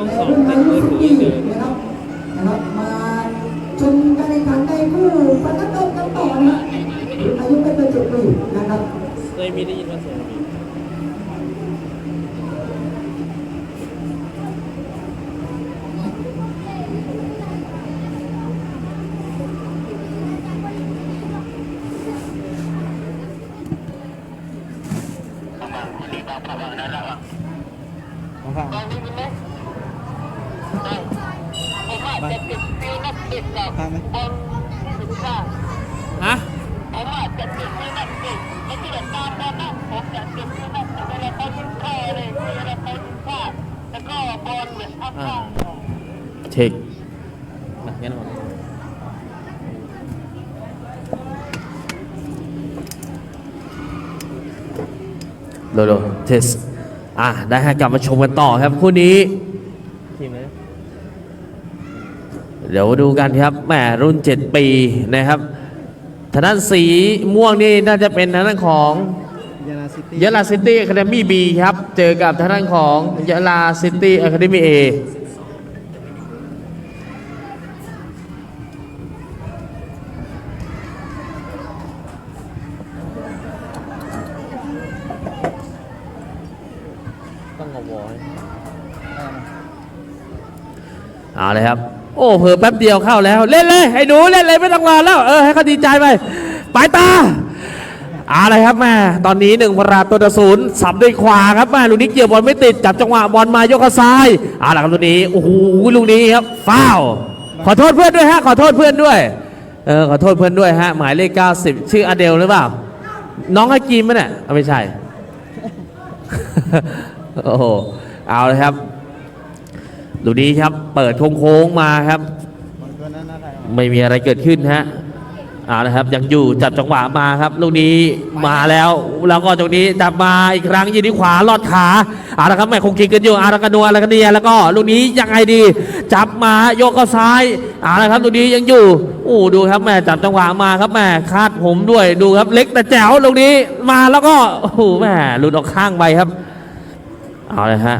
ต้องสองติดมือถืออย่างเดียวนะครับนะครับมาชมการแข่งขันในคู่ฟันนัดต้มกันต่อนะอายุไม่เกินเจ็ดปีนะครับเคยมีได้ยินว่าเสีย อลเหมือนอัพข้างเช็คมางั้นก่อนโลโลเทสอะ ได้ให้กลับมาชมกันต่อครับคู่นี้ทีมไหนเดี๋ยวดูกันครับแหมรุ่น 7 ปีนะครับทางด้านสีม่วงนี่น่าจะเป็นทางด้านของ ยาลาซิตี้ยะลาซิตี้อะคาเดมี่บีครับ เจอกับทางด้านของยะลาซิตี้อะคาเดมี่เอต้องเอาวอยเอาเลยครับ โอ้เผลอแป๊บเดียวเข้าแล้ว เล่นเลยไอ้หนูเล่นเลยไม่ต้องรอแล้ว เออให้เขาดีใจไป ไปตา เอาเลยครับแม่ตอนนี้หนึ่งประตูต่อศูนย์สับด้วยขวาครับแม่ลูกนี้เกี่ยวบอลไม่ติดจับจังหวะบอลมายกซ้ายเอาละครับลูกนี้โอ้โหลูกนี้ครับฟาวขอโทษเพื่อนด้วยฮะขอโทษเพื่อนด้วยเออขอโทษเพื่อนด้วยฮะหมายเลข 90 ชื่ออเดลหรือเปล่า น้องให้กีมไหมเนี่ยไม่ใช่โอ้โหเอาเลยครับลูกนี้ครับเปิดโค้งๆมาครับ ไม่มีอะไรเกิดขึ้นฮะ เอาละครับยังอยู่จับจังหวะมาครับลูกนี้มาแล้ว แล้วก็ตรงนี้จับมาอีกครั้งยืนที่ขวาลอดขาเอาละครับแม่คงกินกันอยู่อารักนัวอารักเนียแล้วก็ลูกนี้ยังไงดี จับมาโยกเข้าซ้ายเอาละครับลูกนี้ยังอยู่โอ้ดูครับแม่จับจังหวะมาครับแม่คาดผมด้วยดูครับเล็กแต่แจ๋วลูกนี้มาแล้วก็โอ้โหแม่หลุดออกข้างไปครับเอาเลยฮะ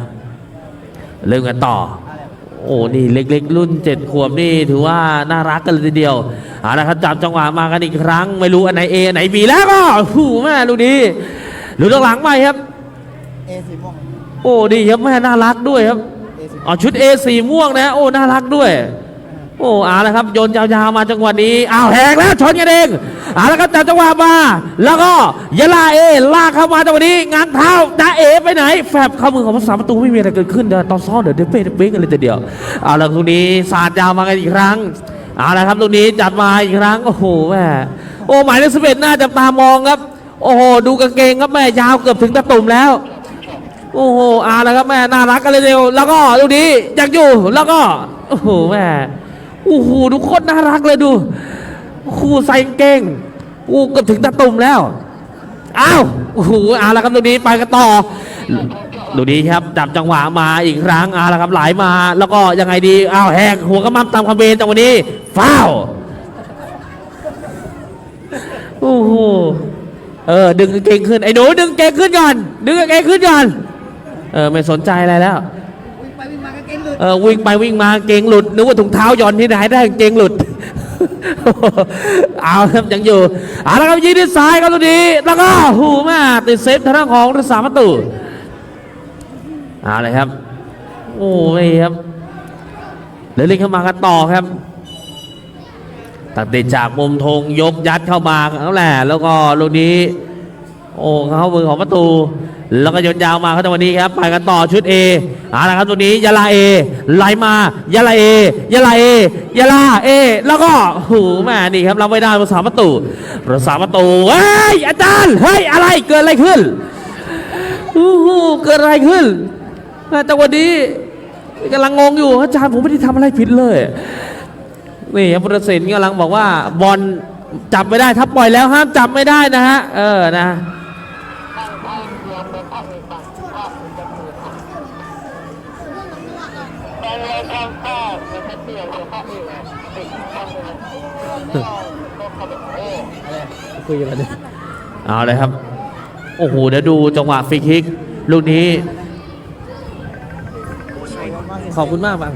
เริ่มกันต่อ อ้นี่เล็ก ๆ รุ่นเจ็ดขวบนี่ถือว่าน่ารักกันเลยทีเดียวเอาละครับจับจังหวะมากันอีกครั้ง ไม่รู้อันไหนเอไหนบีแล้วก็หูแม่ลูกนี้หลุดออกหลังไปครับเอสีม่วงโอ้ดีครับแม่น่ารักด้วยครับเอสีอ๋อชุด A สีม่วงนะ โอ้น่ารักด้วย โอ้อาละครับโยนยาวๆมาจังหวะนี้อ้าวแหกแล้วชนกันเองอาละครับจับจังหวะมา แล้วก็ยะลาเอลากเข้ามาจังหวะนี้งานเท้าดาเอไปไหน แฟบเข้ามือของผู้สาประตูไม่มีอะไรเกิดขึ้นเดี๋ยวตอนซ้อนเดี๋ยวเดเป้เดเป้กันเลยทีเดียวเอาละตรงนี้สาดยาวมากันอีกครั้งเอาละครับตรงนี้จัดมาอีกครั้งโอ้โหแม่โอ้หมายเลขสิบเอ็ดน่าจับตามองครับ โอ้โหดูกางเกงครับแม่ยาวเกือบถึงตะตุ่มแล้วโอ้โหอาแล้วครับแม่น่ารักกันเลยเดียวแล้วก็ดูดีอยากอยู่แล้วก็โอ้โหแม่ โอ้โหดูโคตรน่ารักเลยดูครูใส่เก่งอู้เกือบถึงตะตุ่มแล้วอ้าวโอ้โหอาแล้วครับดูดีไปกันต่อดูดีครับจับจังหวะมาอีกครั้งอาแล้วครับไหลมา แล้วก็ยังไงดีอ้าวแหกหัวกระมั่มตามคำเบนจังวะนี้ฟ้าวโอ้โหเออดึงเก่งขึ้นไอ้หนูดึงเก่งขึ้นก่อนดึงเก่งขึ้นก่อนเออไม่สนใจอะไรแล้ว เออวิ่งไปวิ่งมาเกงหลุดนึกว่าถุงเท้าย่อนที่ไหนได้เกงหลุดเอาครับยังอยู่เอาละครับยิงที่ซ้ายครับตัวนี้แล้วก็หูมาติดเซฟทางด้านของรักษาประตูเอาเลยครับ โอ้ไม่ครับเล่นเข้ามากันต่อครับตัดเตะจากมุมธงยกยัดเข้ามาแล้วแหละแล้วก็ลูกนี้ โอ้เข้ามือของประตู แล้วก็ยนยาวมาครับจังหวะนี้ครับไปกันต่อชุด A เอาละครับตัวนี้ยาลาเอไหลมายาลาเอยาลาเอยาลาเอแล้วก็หูแม่นี่ครับเราไม่ได้ภาษาประตูภาษาประตูเฮ้ยอาจารย์เฮ้ยอะไรเกิดอะไรขึ้นโอ้โหเกิดอะไรขึ้นแม่จังหวะนี้กำลังงงอยู่อาจารย์ผมไม่ได้ทำอะไรผิดเลยนี่ครับพุทธิ์กำลังบอกว่าบอลจับไม่ได้ถ้าปล่อยแล้วห้ามจับไม่ได้นะฮะเออนะ ข้างข้างรวม เป็นภาคเอกภาคภาคเป็นจำนวนแต่เลยข้างข้างเป็นแค่เตี้ยเป็นภาคเอกติดข้างเลยก็ก็ขบเอคุยกันเลยเอาเลยครับ โอ้โห เดี๋ยวดูจังหวะฟรีคิก ลูกนี้มาสิขอบคุณมากบาง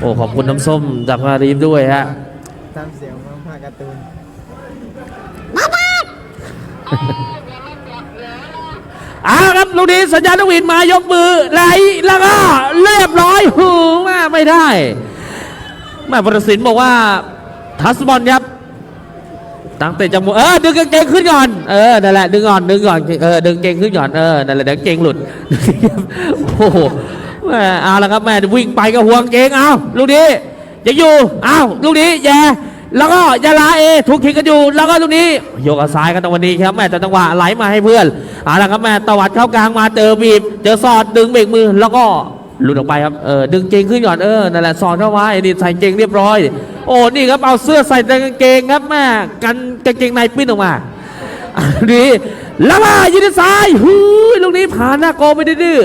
โอ้ ขอบคุณน้ำส้มจากมารีมด้วยฮะทำเสียงเหมันภาคการ์ตูนเอาครับลูกนี้สัญญาณนกหวีดมายกมือไหลแล้วก็เรียบร้อยหูม่ไม่ได้แม่ปรสินบอกว่าทัสบอลครับตั้งแต่จมูกเออดึงกางเกงขึ้นก่อนเออนั่นแหละดึงก่อนดึงก่อนเออดึงเกงขึ้นก่อนเออนั่นแหละเดี๋ยวกางเกงหลุดโอ้โหแม่เอาละครับแม่วิ่งไปก็ห่วงกางเกงเอาลูกนี้ยังอยู่เอาลูกนี้แย่ แล้วก็ยาลาเอทุกทีกันอยู่ แล้วก็ลูกนี้โยกซ้ายกันตรงวันนี้ครับแม่แต่จังหวะไหลมาให้เพื่อนเอาละครับแม่ตวัดเข้ากลางมาเจอบีบ เจอสอดดึงเบรกมือ แล้วก็หลุดออกไปครับเออดึงเกงขึ้นก่อนเออนั่นแหละสอดเข้าไว้นี่ใส่เกงเรียบร้อย โอ้นี่ครับเอาเสื้อใส่ในกางเกงครับแม่กันกางเกงในปิ้นออกมาอันนี้แล้วมายืนซ้ายหูยลูกนี้ผ่านหน้าโกไปดื้อ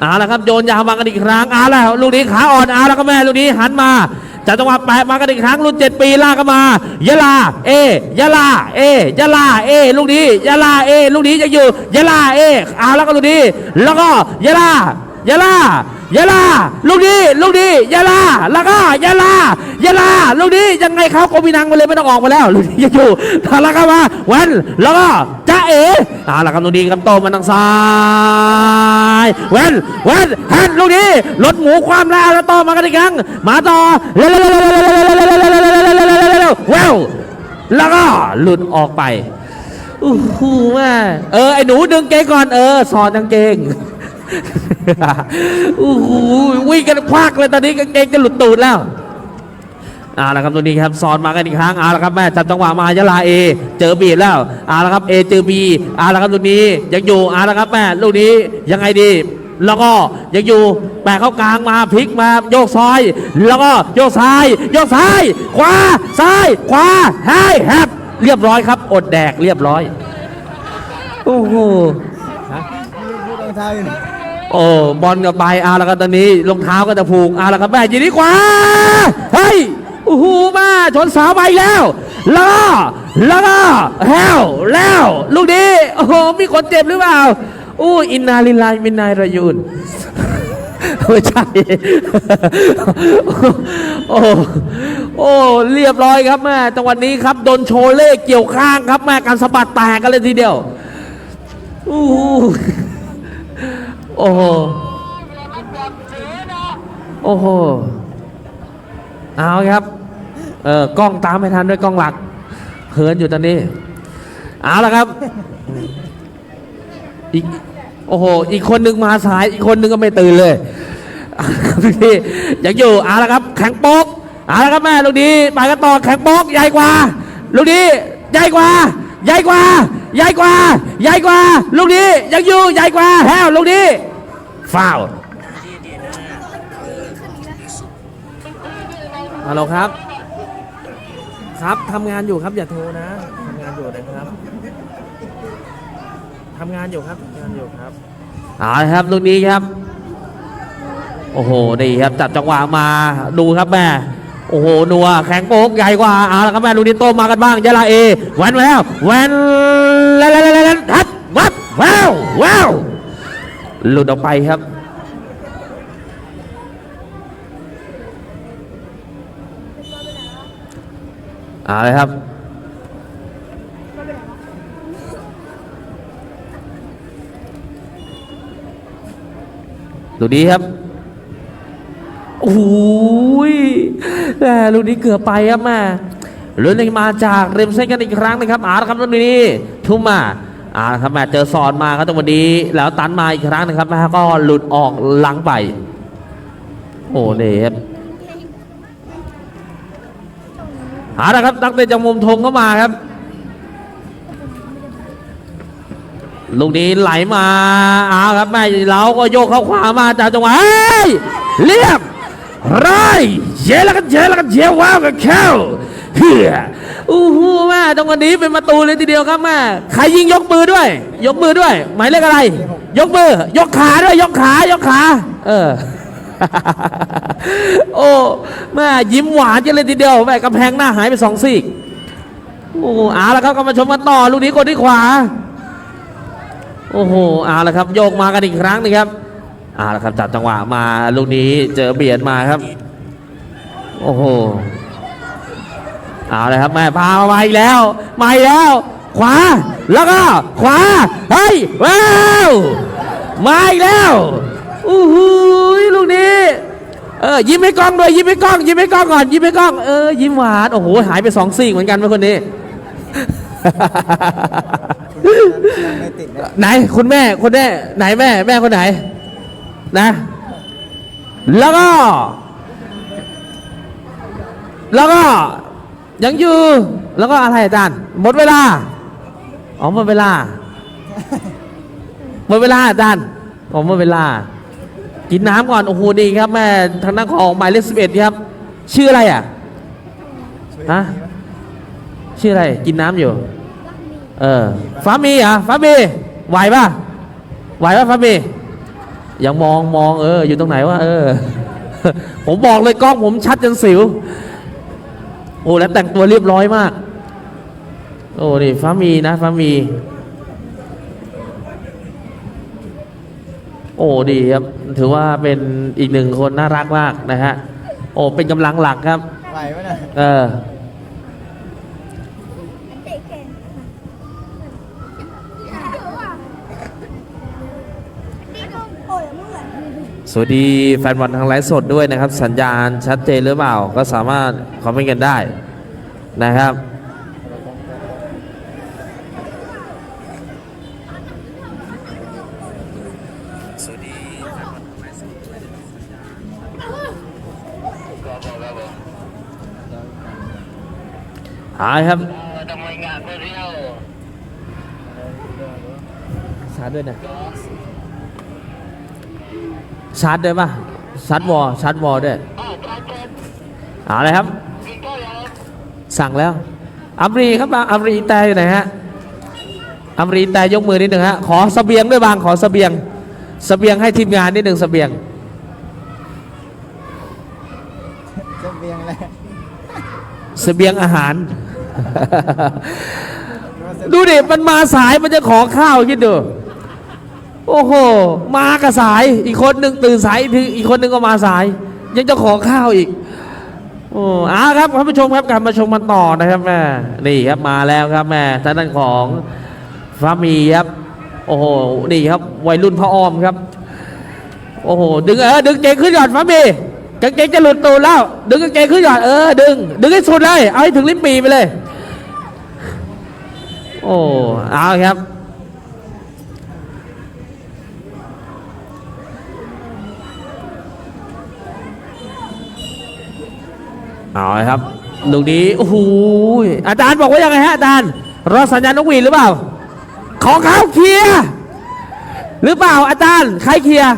เอาละครับโยนยาวมากันอีกครั้งเอาละลูกนี้ขาอ่อนเอาละก็แม่ลูกนี้หันมา จากจังหวะแปะมากันอีกครั้งรุ่นเจ็ดปีลากันมายะลา เอยะลา เอยะลา เอ ลูกนี้ยะลา เอ ลูกนี้ยังอยู่ยะลา เอเอาแล้วก็ลูกนี้ แล้วก็ยะลายะลายะลา ลูกนี้ ลูกนี้ยะลา แล้วก็ยะลายะลา ลูกนี้ยังไงเขาโกมินังไปเลยไม่ต้องออกมาแล้ว ลูกนี้ยังอยู่ทาแล้วก็มาแวนแล้วก็จ้า เอ๋เอาละครับตรงนี้คำโตมาทางซ้ายเว้นเว้นแฮนลูกนี้รถหมูความแล้วแล้วต่อมากันอีกครั้งมาต่อเร็วเว้วแล้วก็หลุดออกไปอู้หูแม่เออไอ้หนูดึงเกงก่อนเออสอนกางเกงอู้หูวิ่งกันควักเลยตอนนี้กางเกงจะหลุดตูดแล้ว เอาละครับตัวนี้ครับสอนมากันอีกครั้งเอาละครับแม่จับจังหวะมายะลาเอเจอบีแล้วเอาละครับเอเจอบีเอาละครับตัวนี้ยังอยู่เอาละครับแม่ลูกนี้ยังไงดีแล้วก็ยังอยู่แปะเข้ากลางมาพลิกมาโยกซ้าย แล้วก็โยกซ้าย โยกซ้าย ขวาซ้าย ขวาให้แฮบเรียบร้อยครับ อดแดกเรียบร้อย โอ้โหพูดรองเท้าอยู่นี่โอ้บอลก็ไปเอาแล้วครับตอนนี้รองเท้าก็จะผูกอาแล้วครับแม่ยิงดีกว่าเฮ้ย ชนเสาไปแล้วแล้วก็แล้วก็แฮวแล้วลูกนี้โอ้โหมีคนเจ็บหรือเปล่าอู้อินนาลิลลาฮิมินนายรายูนไม่ใช่โอ้โอ้เรียบร้อยครับแม่จังหวัดนี้ครับโดนโชเล่เกี่ยวข้างครับแม่การสะบัดแตกกันเลยทีเดียวอู้หูโอ้โหโอ้โหเอาครับ เออกล้องตามไม่ทันด้วยกล้องหลักเหินอยู่ตอนนี้เอาละครับอีกโอ้โห อีกคนนึงมาสาย อีกคนนึงก็ไม่ตื่นเลยละครับพี่ยังอยู่เอาละครับ แข็งโป๊กเอาละครับแม่ลูกนี้ไปกันต่อแข็งโป๊กใหญ่กว่าลูกนี้ใหญ่กว่าใหญ่กว่าใหญ่กว่าใหญ่กว่าลูกนี้ยังอยู่ใหญ่กว่าแฮวลูกนี้ฟาวฮัลโหลครับ ครับทำงานอยู่ครับอย่าโทรนะทำงานอยู่นะครับทำงานอยู่ครับทำงานอยู่ครับเอาละครับลูกนี้ครับ โอ้โหนี่ครับจับจังหวะมาดูครับแม่โอ้โหนัวแข็งโป๊กใหญ่กว่าเอาละครับแม่ลูกนี้โตมากันบ้างยะลาเอแหวนแล้วแหวนแล้วแล้วแล้วแล้วครับวับว้าวว้าวหลุดออกไปครับ เอาเลยครับ ดูดีครับโอ้ยแหม่ลูกนี้เกือบไปครับแม่ลุ้นมาจากเริมเส้นกันอีกครั้งนะครับอาละครับลูกนี้ ทุ่มมาอาละครับแม่เจอสอนมาครับตรงวันนี้ แล้วตันมาอีกครั้งนะครับแม่ก็หลุดออกหลังไป โอ้เนี่ย หาละครับตั้งแต่จากมุมธงเข้ามาครับ ลูกนี้ไหลมาเอาครับแม่เราก็โยกเข้าขวามาจากจังหวะเฮ้ยเรียบไรเยแล้วกันเยแล้วกันเยว้าวกับเข้าเฮียอู้หูแม่ตรงวันนี้เป็นประตูเลยทีเดียวครับแม่ใครยิงยกมือด้วย ยกมือด้วย หมายเลขอะไร ยกมือ ยกขาด้วย ยกขา ยกขา เออ โอ้แม่ยิ้มหวานจังเลยทีเดียวแม่กำแพงหน้าหายไปสองซีกโอ้เอาละครับก็มาชมกันต่อลูกนี้กดที่ขวา โอ้โหเอาละครับโยกมากันอีกครั้งหนึงครับเอาละครับจับจังหวะมาลูกนี้เจอเบียดมาครับ โอ้โหเอาเลยครับแม่พามาอีกแล้วมาอีกแล้ว ขวาแล้วก็ขวาเฮ้ยว้าวมาอีกแล้ว อู้หูยลูกนี้ เออยิ้มให้กล้องด้วยยิ้มให้กล้อง ยิ้มให้กล้องก่อนยิ้มให้กล้องเออยิ้มหวานโอ้โหหายไปสองซีกเหมือนกันเมื่อคนนี้ ไม่ติดนะไหนคุณแม่คุณแม่ไหนแม่แม่คนไหน นะ แล้วก็ แล้วก็ยังอยู่แล้วก็อะไรอาจารย์หมดเวลาอ๋อหมดเวลาหมดเวลาอาจารย์ผมหมดเวลา กินน้ำก่อน โอ้โหดีครับแม่ทางด้านของหมายเลขสิบเอ็ดครับ ชื่ออะไรอะฮะชื่ออะไร กินน้ำอยู่ เออฟ้ามีอะฟ้ามีไหวป่ะไหวป่ะฟ้ามียังมองมองเออ อยู่ตรงไหนวะเออ ผมบอกเลยกล้องผมชัดจนสิว โอ้แล้วแต่งตัวเรียบร้อยมาก โอ้นี่ฟ้ามีนะฟ้ามี โอ้ดีครับ ถือว่าเป็นอีกหนึ่งคนน่ารักมากนะฮะ โอ้เป็นกำลังหลักครับ ไหวไหมนะเออ สวัสดีแฟนบอลทางไลฟ์สดด้วยนะครับ สัญญาณชัดเจนหรือเปล่า ก็สามารถคอมเมนต์กันได้นะครับ หายครับทำไมงานไม่เรียวชาร์จด้วยนะชาร์จด้วยป่ะชาร์จวอลชาร์จวอลด้วยอ้าวจานเจนเอาเลยครับกินข้าวยังสั่งแล้วอัมรีครับบางอัมรีแต่อยู่ไหนฮะอัมรีแต่ยกมือนิดหนึ่งฮะขอเสบียงด้วยบางขอเสบียงเสบียงให้ทีมงานนิดหนึ่งเสบียงจะเบียงอะไรเสบียงอาหาร ดูดิมันมาสายมันจะขอข้าวคิดดูโอ้โห มากระสาย อีกคนหนึ่งตื่นสายอีกอีกคนหนึ่งก็มาสาย ยังจะขอข้าวอีกโอ้อาครับท่านผู้ชมครับกลับมาชมมันต่อนะครับแม่นี่ครับมาแล้วครับแม่ทางด้านของฟ้ามีครับ โอ้โหนี่ครับ วัยรุ่นพระอ้อมครับ โอ้โหดึงเออดึงเกงขึ้นก่อนฟ้ามี กางเกงจะหลุดตูดแล้ว ดึงกางเกงขึ้นก่อนเออดึง ดึงให้สุดเลย เอาให้ถึงลิ้นปีไปเลย โอ้เอาครับ เอาครับลูกนี้โอ้โหอาจารย์บอกว่ายังไงฮะอาจารย์รอสัญญาณนกหวีดหรือเปล่า ของเขาเคลียร์หรือเปล่าอาจารย์ใครเคลียร์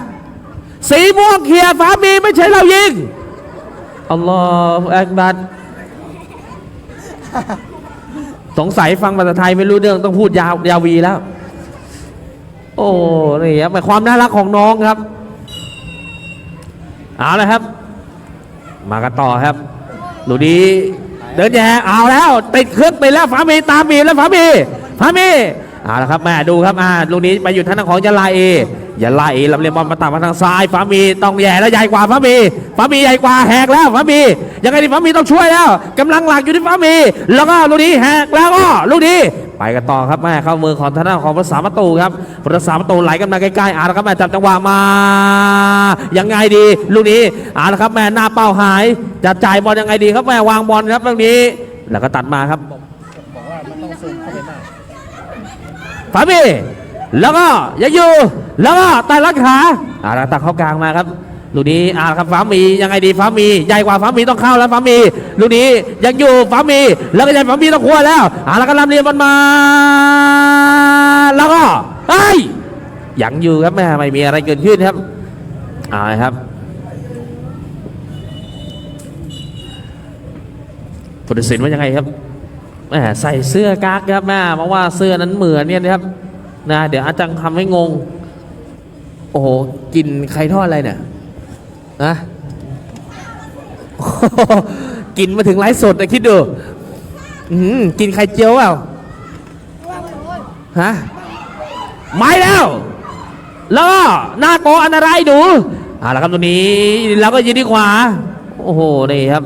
สีม่วงเคลียฟ้ามีไม่ใช่เรายิง อัลลอฮฺอักบัรสงสัยฟังภาษาไทยไม่รู้เรื่องต้องพูดยาวยาววีแล้ว โอ้นี่ครับความน่ารักของน้องครับเอาละครับ มากันต่อครับดูดี เดินแย่เอาแล้วติดเครื่องไปแล้วฝามีตามมีแล้วฝามีฝามีเอาละครับแม่ดูครับอ่าลูกนี้ไปอยู่ทางด้านของยาลาเอ อยาลาเอลำเลียงบอลมาตัดมาทางซ้ายฝามีต้องแย่แล้วใหญ่กว่าฝามีฝามีใหญ่กว่าแหกแล้วฝามียังไงดีฝามีต้องช่วยแล้วกำลังหลักอยู่ที่ฝามี แล้วก็ลูกนี้แหกแล้วก็ลูกนี้ไปกันต่อครับแม่เข้ามือของทางด้านของภาษาประตูครับภาษาประตูไหลกันมาใกล้ๆอ่าละครับแม่จับจังหวะมายังไงดี ลูกนี้อ่าละครับแม่หน้าเป้าหายจะจ่ายบอลยังไงดีครับแม่วางบอลครับตรงนี้ แล้วก็ตัดมาครับฝาบี แล้วก็ยังอยู่ แล้วก็ตัดลัดขาอ่าตัดเข้ากลางมาครับลูกนี้อ่าครับฟ้ามียังไงดีฟ้ามีใหญ่กว่าฟ้ามีต้องเข้าแล้วฟ้ามีลูกนี้ยังอยู่ฟ้ามีแล้วก็ใหญ่ฟ้ามีต้องคว้าแล้วอ่าและก็ลำเลียงบอลมา แล้วก็เฮ้ยยังอยู่ครับแม่ไม่มีอะไรเกิดขึ้นครับอ่าครับผู้ตัดสินว่ายังไงครับแหมใส่เสื้อกั๊กครับแม่เพราะว่าเสื้อนั้นเหมือนเนี่ยนะครับ นะเดี๋ยวอาจารย์ทำให้งง โอ้โหกินไข่ทอดอะไรเนี่ยนะกินมาถึงไลฟ์สดนะคิดดูอื้อหือกินไข่เจียวเปล่าฮะไม่แล้วแล้วก็หน้าโกอันตรายดูเอาละครับตรงนี้เราก็ยืนที่ขวา โอ้โหนี่ครับ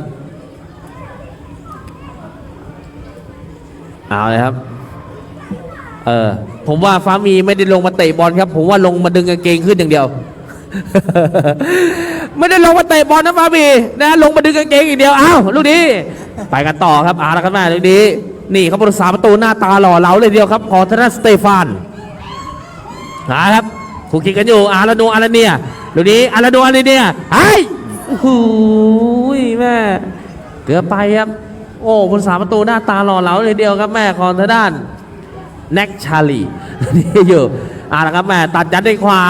เอาเลยครับ เออ ผมว่าฟ้ามีไม่ได้ลงมาเตะบอลครับ ผมว่าลงมาดึงกางเกงขึ้นอย่างเดียว ไม่ได้ลงมาเตะบอลนะฟ้ามีนะลงมาดึงกางเกงอย่างเดียวอ้าวลูกนี้ไปกันต่อครับอาละครับแม่ลูกนี้ นี่ครับรักษาประตูหน้าตาหล่อเหลาเลยเดียวครับของธนาสเตฟานนะครับคุกคิดกันอยู่อาราโนอาราเนียดูกนี้อาราโนอาราเนียไอ้โอ้โหแม่เกือบไปครับโอ้ผู้สาประตูหน้าตาหล่อเหลาเลยเดียวครับแม่ของทางด้าน แน็กชาลีนี่อยู่อ่าละครับแม่ตัดยัดด้วยขวา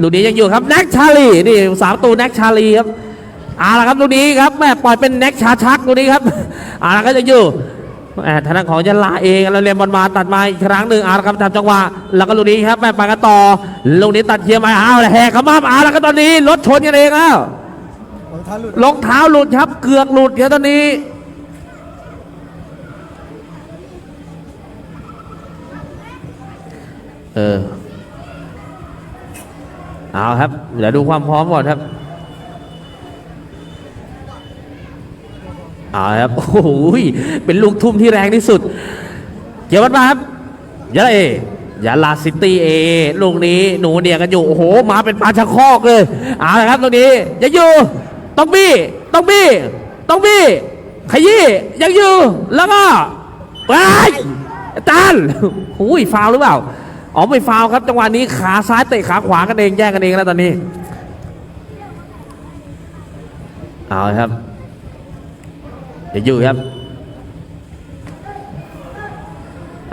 ลูกนี้ยังอยู่ครับแน็กชาลีนี่สามตูแน็กชาลีครับเอาละครับลูกนี้ครับแม่ปล่อยเป็นแน็กชาชักลูกนี้ครับเอาละก็จะอยู่แมทางด้านของยะลาเองเราเรียนบอลมาตัดมาอีกครั้งหนึ่งอาร์ครับตามจังหวะแล้วก็ลูกนี้ครับแม่ไปกันต่อลูกนี้ตัดเทียมมาอ้าวแหกขมับอาร์แล้วก็ตอนนี้รถชนกันเองอ้าวรองเท้ารองเท้าหลุดครับเกือกหลุดครับตอนนี้ เออ เอาครับ เดี๋ยวดูความพร้อมก่อนครับ เอาครับ โอ้โหเป็นลูกทุ่มที่แรงที่สุด เกียวกันมาครับยะเอยะลาซิตี้เอลูกนี้หนูเนี่ยกันอยู่ โอ้โห มาเป็นปลาชะคอกเลย เอาละครับตรงนี้ยังอยู่ ต้องบี้ ต้องบี้ ต้องบี้ ขยี้ ยังอยู่ แล้วก็ไปอาจารย์หูยฟาวหรือเปล่า อ๋อไม่ฟาวครับจังหวะนี้ขาซ้ายเตะขาขวากันเองแย่งกันเองแล้วตอนนี้ เอาครับอยังอยู่ครับ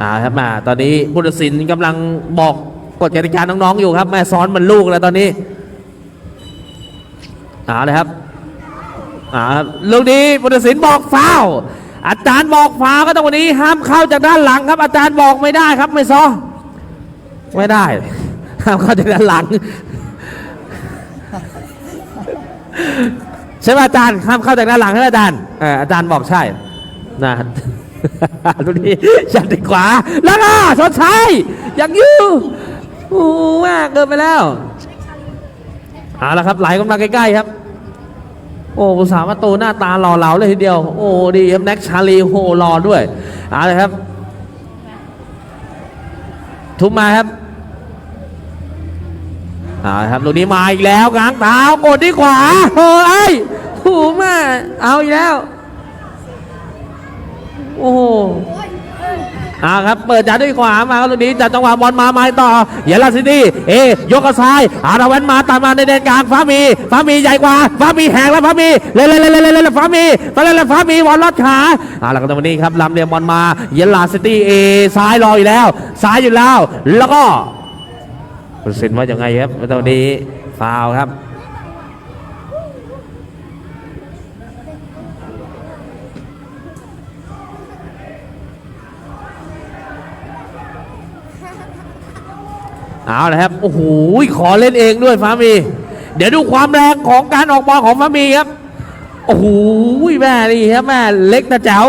อ่าครับมาตอนนี้ผู้ตัดสินกำลังบอกกฎกติกาน้องๆอยู่ครับแม่ซ้อนมันลูกแล้วตอนนี้เอาเลยครับอ่าลูกนี้ผู้ตัดสินบอกฟาวอาจารย์บอกฟาวก็ต้องวันนี้ห้ามเข้าจากด้านหลังครับ อาจารย์บอกไม่ได้ครับไม่ซ้อ ไม่ได้ห้ามเข้าจากด้านหลัง ใช่ไหมอาจารย์ห้ามเข้าจากด้านหลังใช่ไหมอาจารย์อาจารย์บอกใช่นะดูนี่ยันติขวา แล้วก็ชดใช้ยังอยู่โอ้แม่เกินไปแล้วเอาละครับไหลเข้ามาใกล้ๆครับ โอ้สาประตูหน้าตาหล่อเหลาเลยทีเดียว โอ้ดีครับแน็กชาลีโหรอด้วยเอาลยครับ ทุบมาครับ เอาละครับลูกนี้มาอีกแล้วกลางเท้ากดที่ขวาโอ้ยโอ้แม่เอาอีกแล้ว โอ้โหเอาครับเปิดจัดด้วยขวามาครับตรงนี้จัดจังหวะบอลมาไม้ต่อเยลาซิตี้เอยกกระซ้ายอาราเวนมาตัดมาในแดนกลางฟ้ามีฟ้ามีใหญ่กว่าฟ้ามีแหกแล้วฟ้ามีเล่นเล่นเล่นเล่นเล่นฟ้ามีฟ้าเล่นเล่นฟ้ามีบอลลอดขาเอาละครับตรงนี้ครับลำเลียงบอลมาเยลาซิตี้เอซ้ายรออยู่แล้วซ้ายอยู่แล้ว แล้วก็ ผู้ตัดสินว่าอยังไงครับตรงนี้ฟาวครับเอาละครับ โอ้โห ขอเล่นเองด้วยฟ้ามี เดี๋ยวดูความแรงของการออกบอลของฟ้ามีครับ โอ้โห แม่นี่ครับแม่เล็กนะแจ๋ว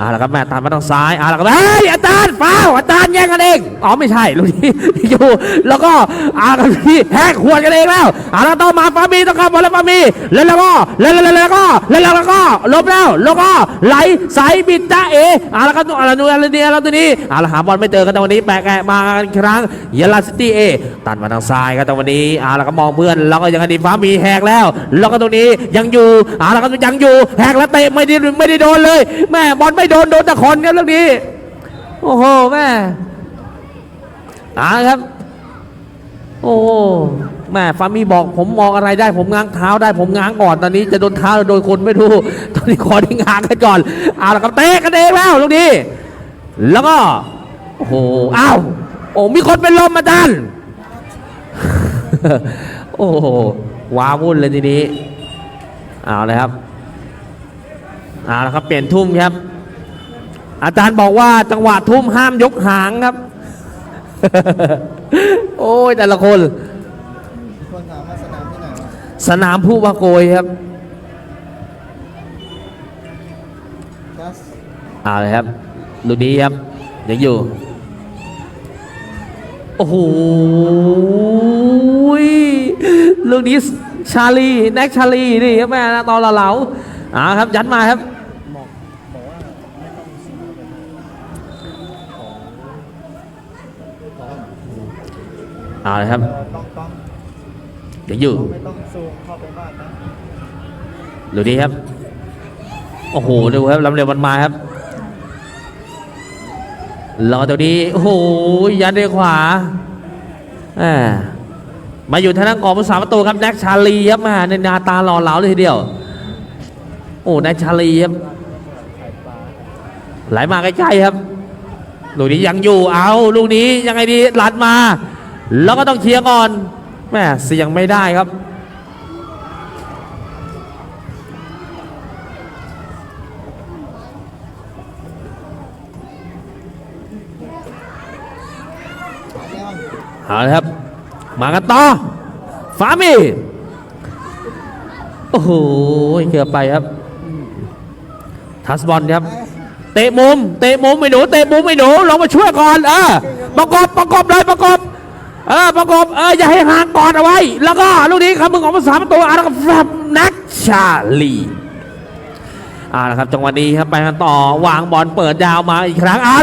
เอาละครับแม่ตามมาทางซ้ายเอาละครับเฮ้ยอาจารย์ฟ้าวอาจารย์แย่งกันเองอ๋อไม่ใช่ลูกนี้อยู่แล้วก็เอาละครับพี่แฮกขวดกันเองแล้วเอาละต้องมาฟ้ามีต้องเข้าบอลแล้วฟ้ามีแล้วแล้วก็แล้วแล้วแล้วก็แล้วแล้วก็ลบแล้วแล้วก็ไหลใสบิดจ้าเอเอาละครับเอาละนูเอาละเนียเอาละตัวนี้เอาละหาบอลไม่เจอกันตรงนี้แปะแกะมากันครั้งเยลาซิตี้เอตัดมาทางซ้ายครับตรงนี้เอาละก็มองเพื่อนแล้วก็ยังไดีฟ้ามีแหกแล้ว แล้วก็ตรงนี้ยังอยู่เอาละก็ยังอยู่แหกแล้วเตะไม่ได้ไม่ได้โดนเลยแม่บอลไม่โดนโดนต่คอนครับเรื่องนี้ โอ้โหแม่อาครับ โอ้โแม่ฟามีบอก ผมมองอะไรได้ ผมง้างเท้าได้ผมง้างก่อนตอนนี้ จะโดนเท้าโดนคนไม่รู้ตอนนี้ขอที่ง้างกันก่อนเอาละครับเตะกันเองแล้วลูกนี้ แล้วก็โอ้โหอ้าวโอ้มีคนเป็นลมอาจารย์โอ้โหว้าวุ่นเลยทีนี้เอาเลยครับเอาละครับ เปลี่ยนทุ่มครับ อาจารย์บอกว่าจังหวะทุ่มห้ามยกหางครับ โอ้ยแต่ละคนคนถามว่าสนามที่ไหนสนามผู้ว่าโกยครับเอาเลยครับลูกนี้ครับยังอยู่ โอ้โหลูกนี้ชาลี แน็กชาลีนี่ครับแม่ตอนเหลาๆอ่าครับยัดมาครับ บอกบอกว่าไม่ต้องซีเข้าไปของของ เอาเลยครับเอ่อต้องต้องเดี๋ยวอยู่ไม่ต้องซูมเข้าไปบ้านนะดูดีครับ โอ้โห ดูครับลำเร็วมันมาครับ รอตัวนี้ โอ้โห ยันด้วยขวาแหมมาอยู่ทางด้านของผู้สาประตูครับแน็กชาลีครับมาในหนาตาหล่อเหลาเลยทีเดียว โอ้แน็กชาลีครับไหลมาใกล้ๆครับ ลูกนี้ยังอยู่เอาลูกนี้ยังไงดีหลัดมา แล้วก็ต้องเคลียร์ก่อนแม่เสียงไม่ได้ครับ เอาลยครับ มากันต่อฟามีโอ้โหเกือบไปครับ ทัสบอลครับ เตะมุม เตะมุมไม่หนู เตะมุมไม่หนูลงมาช่วยก่อนเออประกอบประกอบเลยประกอบ เออประกบเอออย่าให้ห่างก่อนเอาไว้ แล้วก็ลูกนี้ครับมึงของภาษาประตูอะแล้วก็แฟบนักชาลีอ่านะครับจังหวะนี้ครับไปกันต่อวางบอลเปิดยาวมาอีกครั้งเอาล